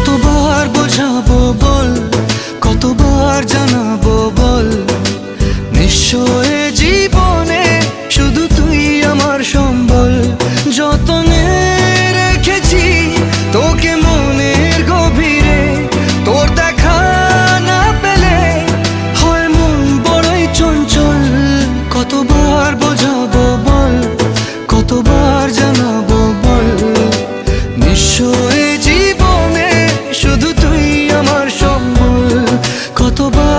কতবার বোঝাবো বল? কতবার জানাব বল? নিশ্চয় muito bom.